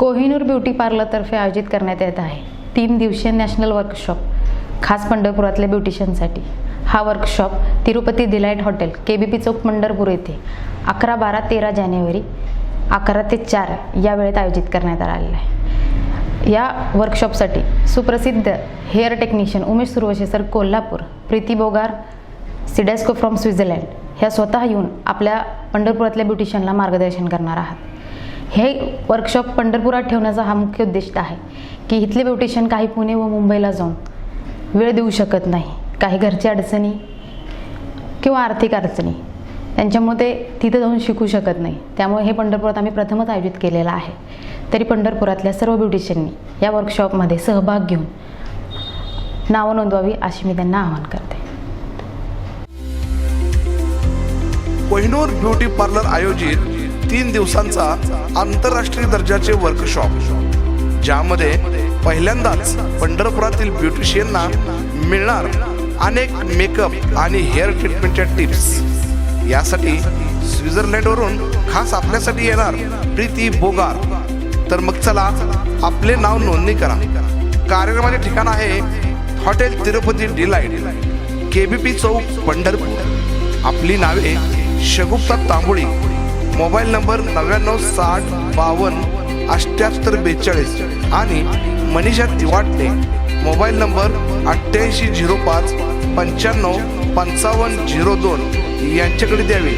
Kohinoor beauty पार्लरतर्फे आयोजित करण्यात येत आहे. तीन दिवसीय नॅशनल वर्कशॉप खास पंढरपुरातल्या ब्युटिशियनसाठी. हा workshop Tirupati delight hotel K B P चौक पंढरपूर येथे अकरा बारा तेरा जानेवारी अकरा ते चार या वेळेत आयोजित करण्यात आलेला आहे. या वर्कशॉपसाठी सुप्रसिद्ध hair technician Umesh Suravshe sir Kolhapur Preeti Bogar CIDESCO from Switzerland ह्या स्वतः येऊन आपल्या पंढरपुरातल्या ब्युटिशियनला मार्गदर्शन करणार आहात. हे वर्कशॉप पंढरपुरात ठेवण्याचा हा मुख्य उद्दिष्ट आहे की इथले ब्युटिशियन काही पुणे व मुंबईला जाऊन वेळ देऊ शकत नाही. काही घरच्या अडचणी किंवा आर्थिक अडचणी. त्यांच्यामुळे ते तिथं जाऊन शिकू शकत नाही. त्यामुळे हे पंढरपुरात आम्ही प्रथमच आयोजित केलेलं आहे. तरी पंढरपुरातल्या सर्व ब्युटिशियननी या वर्कशॉपमध्ये सहभाग घेऊन नावं नोंदवावी अशी मी त्यांना आवाहन करते. कोहिनूर ब्युटी पार्लर आयोजित तीन दिवसांचा आंतरराष्ट्रीय दर्जाचे वर्कशॉप ज्यामध्ये पहिल्यांदाच पंढरपुरातील ब्युटिशियनना मिळणार अनेक मेकअप आणि हेअर ट्रीटमेंटच्या टिप्स यासाठी स्वित्झर्लंडवरून खास आपल्यासाठी येणार प्रीती बोगार. तर मग चला आपले नाव नोंदणी करा. कार्यक्रमाचे ठिकाण आहे हॉटेल तिरुपती डिलाईट केबीपी चौक पंढरपूर. आपली नावे शगुप्ता तांबोळी. मोबाईल नंबर नव्याण्णव साठ बावन्न अठ्ठ्याहत्तर बेचाळीस. आणि मनीषा तिवाटणे मोबाईल नंबर अठ्ठ्याऐंशी झिरो पाच पंच्याण्णव पंचावन्न झिरो दोन यांच्याकडे द्यावे.